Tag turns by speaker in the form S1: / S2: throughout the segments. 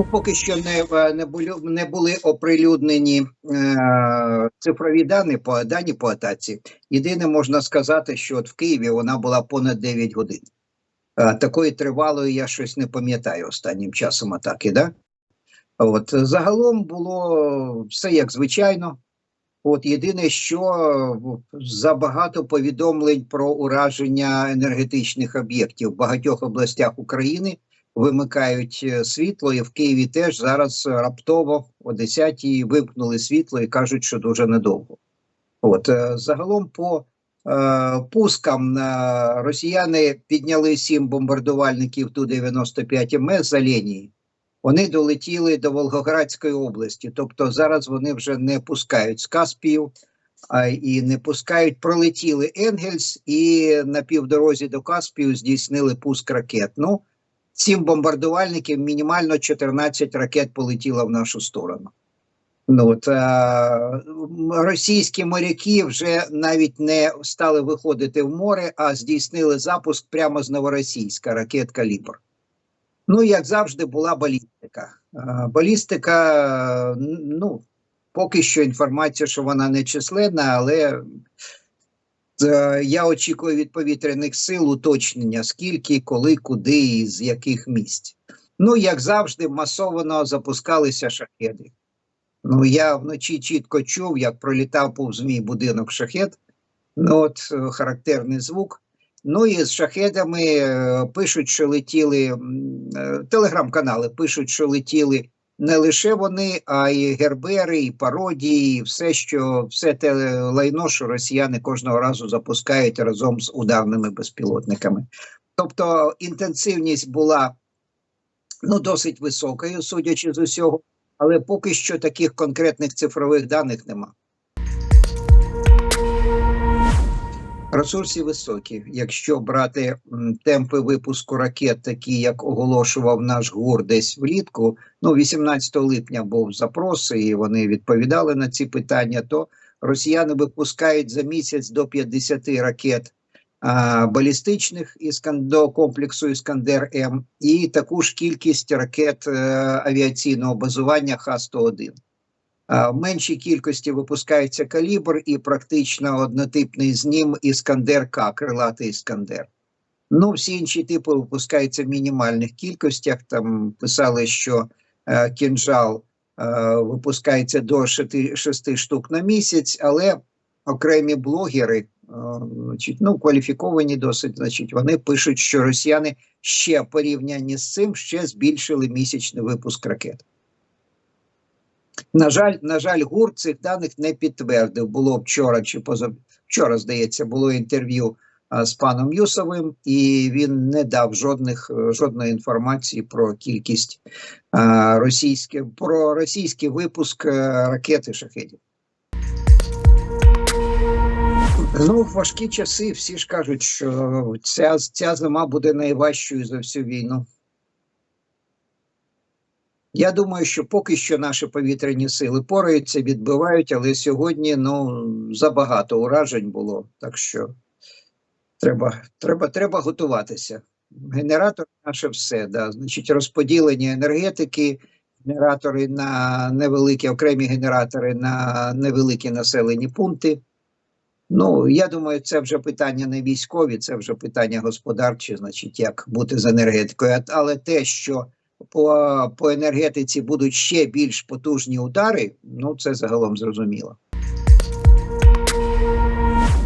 S1: Ну, поки що не, не, були, не були оприлюднені е, цифрові дані по дані по атаці. Єдине можна сказати, що от в Києві вона була понад 9 годин. Е, такої тривалої я щось не пам'ятаю останнім часом атаки. Да? От загалом було все як звичайно. От єдине, що забагато повідомлень про ураження енергетичних об'єктів в багатьох областях України вимикають е, світло, і в Києві теж зараз раптово о 10-й вимкнули світло і кажуть, що дуже недовго. От е, загалом по е, пускам е, росіяни підняли сім бомбардувальників Ту-95 МС за лінії. Вони долетіли до Волгоградської області, тобто зараз вони вже не пускають з Каспію а, і не пускають. Пролетіли Енгельс і на півдорозі до Каспію здійснили пуск ракет. Ну, сім бомбардувальників, мінімально 14 ракет полетіло в нашу сторону. Ну, от, е, російські моряки вже навіть не стали виходити в море, а здійснили запуск прямо з новоросійська ракет Калібр. Ну, як завжди, була балістика. Е, балістика, ну, поки що інформація, що вона не численна, але я очікую від повітряних сил уточнення, скільки, коли, куди і з яких місць. Ну, як завжди, масово запускалися шахеди. Ну, я вночі чітко чув, як пролітав повз мій будинок шахет. Ну, от е, характерний звук. Ну і з шахедами е, пишуть, що летіли е, телеграм-канали пишуть, що летіли не лише вони, а й гербери, і пародії, і все, що все те лайно, що росіяни кожного разу запускають разом з ударними безпілотниками. Тобто інтенсивність була ну, досить високою, судячи з усього, але поки що таких конкретних цифрових даних нема. Ресурси високі. Якщо брати темпи випуску ракет, такі як оголошував наш ГУР десь влітку, ну 18 липня був запрос, і вони відповідали на ці питання, то росіяни випускають за місяць до 50 ракет а, балістичних до комплексу Іскандер М і таку ж кількість ракет е, авіаційного базування Х-101. В меншій кількості випускається калібр і практично однотипний з ним Іскандер К, крилатий Іскандер. Ну, всі інші типи випускаються в мінімальних кількостях. Там писали, що е, кінжал е, випускається до 6, 6 штук на місяць, але окремі блогери, е, значить, ну, кваліфіковані досить, значить, вони пишуть, що росіяни ще порівнянні з цим ще збільшили місячний випуск ракет. На жаль, на жаль, ГУР цих даних не підтвердив. Було вчора чи позавчора, здається, було інтерв'ю з паном Юсовим, і він не дав жодних е, жодної інформації про кількість а, російське, про російський випуск е, ракет шахедів. Ну, важкі часи всі ж кажуть, що ця, ця зима буде найважчою за всю війну. Я думаю, що поки що наші повітряні сили пораються, відбивають, але сьогодні ну, забагато уражень було. Так що треба, треба, треба готуватися. Генератор наше все. Да. Значить, розподілення енергетики, генератори на невеликі, окремі генератори на невеликі населені пункти. Ну, я думаю, це вже питання не військові, це вже питання господарчі, значить, як бути з енергетикою. Але те, що по, по енергетиці будуть ще більш потужні удари, ну це загалом зрозуміло.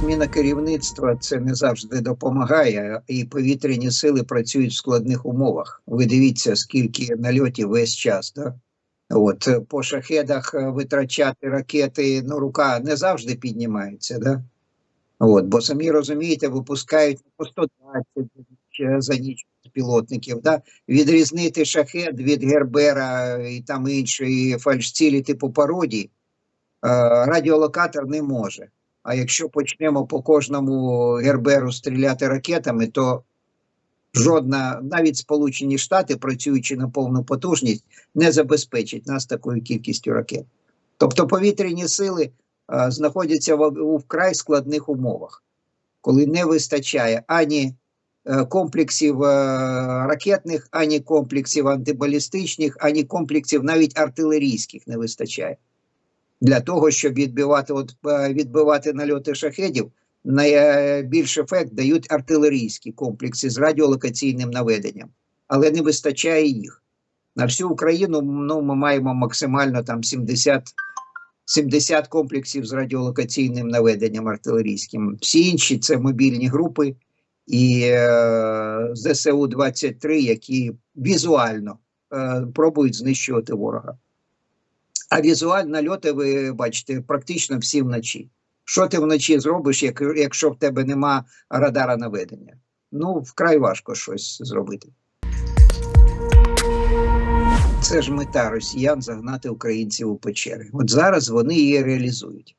S1: Зміна керівництва це не завжди допомагає, і повітряні сили працюють в складних умовах. Ви дивіться, скільки нальотів весь час. Да? От по шахедах е, витрачати ракети, ну рука не завжди піднімається, да? От, бо самі розумієте, випускають по 120 ще за ніч пілотників. Да? Відрізнити шахед від Гербера і там іншої фальшцілі типу пародії, е, радіолокатор не може. А якщо почнемо по кожному Герберу стріляти ракетами, то жодна, навіть Сполучені Штати, працюючи на повну потужність, не забезпечить нас такою кількістю ракет. Тобто повітряні сили а, знаходяться в, у вкрай складних умовах, коли не вистачає ані е, комплексів е, ракетних, ані комплексів антибалістичних, ані комплексів навіть артилерійських не вистачає. Для того, щоб відбивати, от, е, відбивати нальоти шахедів, найбільш ефект дають артилерійські комплекси з радіолокаційним наведенням, але не вистачає їх. На всю Україну ну, ми маємо максимально там 70, 70 комплексів з радіолокаційним наведенням артилерійським. Всі інші це мобільні групи і е, ЗСУ-23, які візуально е, пробують знищувати ворога. А візуально нальоти, ви бачите, практично всі вночі. Що ти вночі зробиш, якщо в тебе нема радара наведення? Ну, вкрай важко щось зробити. Це ж мета росіян загнати українців у печери. От зараз вони її реалізують.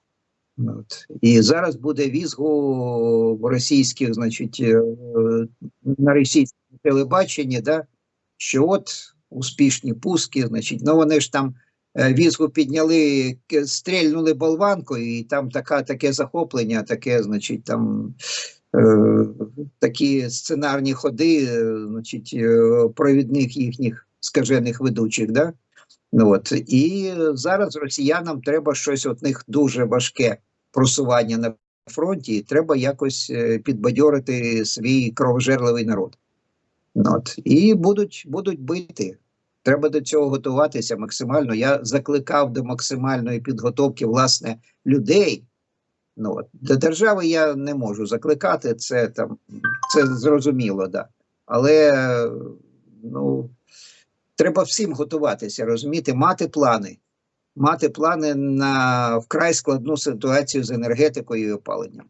S1: От. І зараз буде візгу в російських, значить, е, на російському телебаченні, да, що от успішні пуски, значить, ну вони ж там е, візгу підняли, стрельнули болванкою, і там така, таке захоплення, таке, значить, там е, такі сценарні ходи, значить, провідних їхніх скажених ведучих, да? Ну, от. І зараз росіянам треба щось от них дуже важке просування на фронті, треба якось е, підбадьорити свій кровожерливий народ. Ну, От. І будуть, будуть бити. Треба до цього готуватися максимально. Я закликав до максимальної підготовки власне людей. Ну. До держави я не можу закликати, це там це зрозуміло, да. Але ну, треба всім готуватися, розуміти, мати плани. Мати плани на вкрай складну ситуацію з енергетикою і опаленням.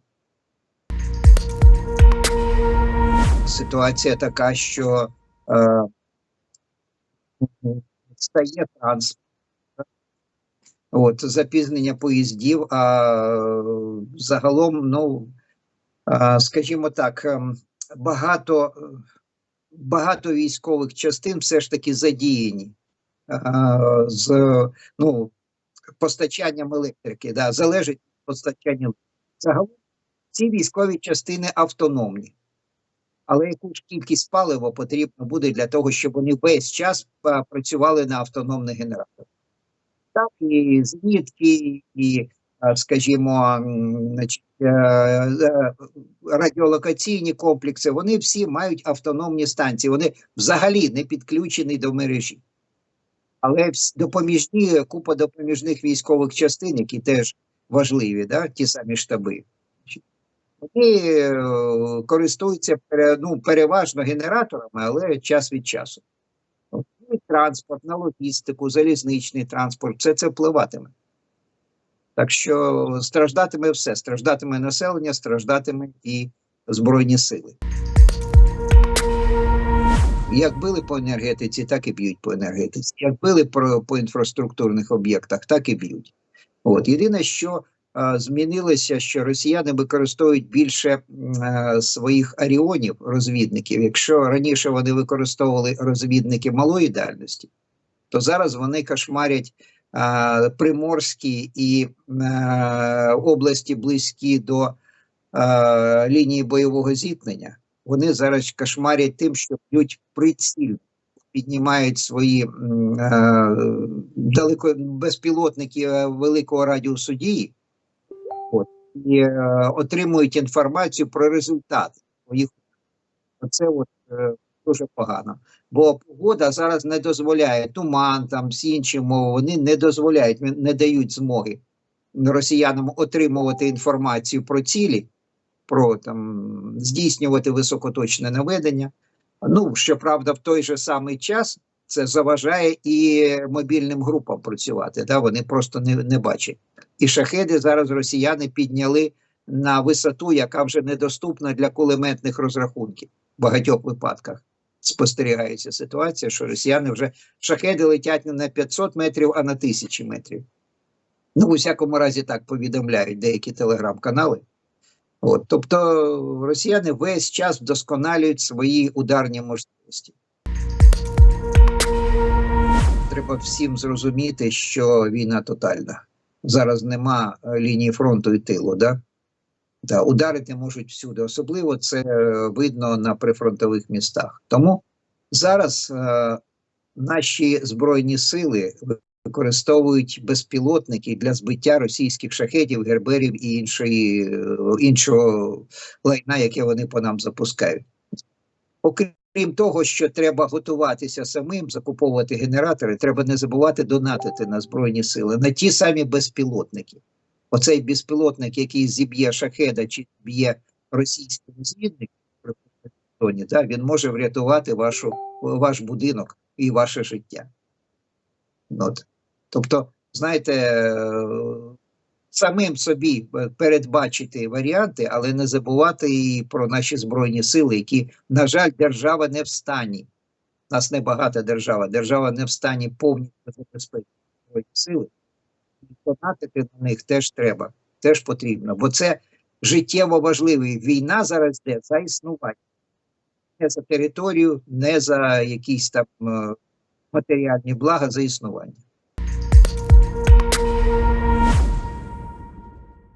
S1: Ситуація така, що е, стає транспорт, от, запізнення поїздів, а е, загалом, ну, е, скажімо так, ем, багато, е, багато військових частин все ж таки задіяні е, з ну, постачанням електрики, да, залежить від постачання. Загалом ці військові частини автономні. Але яку ж кількість палива потрібно буде для того, щоб вони весь час працювали на автономних генераторах? Так, і зенітки, і, скажімо, е, е, радіолокаційні комплекси, вони всі мають автономні станції, вони взагалі не підключені до мережі. Але допоміжні, купа допоміжних військових частин, які теж важливі, да, ті самі штаби, вони е, користуються ну, переважно генераторами, але час від часу. Транспорт, на логістику, залізничний транспорт, все це впливатиме. Так що страждатиме все, страждатиме населення, страждатиме і Збройні сили. Як били по енергетиці, так і б'ють по енергетиці. Як били по, по інфраструктурних об'єктах, так і б'ють. От єдине, що е, змінилося, що росіяни використовують більше е, своїх аріонів, розвідників. Якщо раніше вони використовували розвідники малої дальності, то зараз вони кошмарять приморські і е, області близькі до е, лінії бойового зіткнення. Вони зараз кошмарять тим, що б'ють приціл, піднімають свої е, далеко безпілотники е, великого радіусу дії от, і е, отримують інформацію про результат своїх. Оце от, е, дуже погано. Бо погода зараз не дозволяє туман, там всі інші мови, вони не дозволяють, не дають змоги росіянам отримувати інформацію про цілі, про там здійснювати високоточне наведення. Ну, щоправда, в той же самий час це заважає і мобільним групам працювати. Да? Вони просто не, не бачать. І шахеди зараз росіяни підняли на висоту, яка вже недоступна для кулеметних розрахунків в багатьох випадках. Спостерігається ситуація, що росіяни вже шахеди летять не на 500 метрів, а на тисячі метрів. Ну, у всякому разі, так повідомляють деякі телеграм-канали. От, тобто росіяни весь час вдосконалюють свої ударні можливості. Треба всім зрозуміти, що війна тотальна. Зараз нема е, лінії фронту і тилу. Да? Да, ударити можуть всюди. Особливо це е, видно на прифронтових містах. Тому зараз е, наші збройні сили використовують безпілотники для збиття російських шахетів, герберів і іншої, е, іншого лайна, яке вони по нам запускають. Окрім того, що треба готуватися самим, закуповувати генератори, треба не забувати донатити на збройні сили, на ті самі безпілотники. Оцей безпілотник, який зіб'є шахеда чи зіб'є російський да, він може врятувати вашу, ваш будинок і ваше життя. От. Тобто, знаєте, самим собі передбачити варіанти, але не забувати і про наші збройні сили, які, на жаль, держава не в стані. У нас небагата держава, держава не в стані повністю забезпечити збройні сили. І донатити на них теж треба, теж потрібно, бо це життєво важливий. Війна зараз йде за існування. Не за територію, не за якісь там е, матеріальні блага, за існування.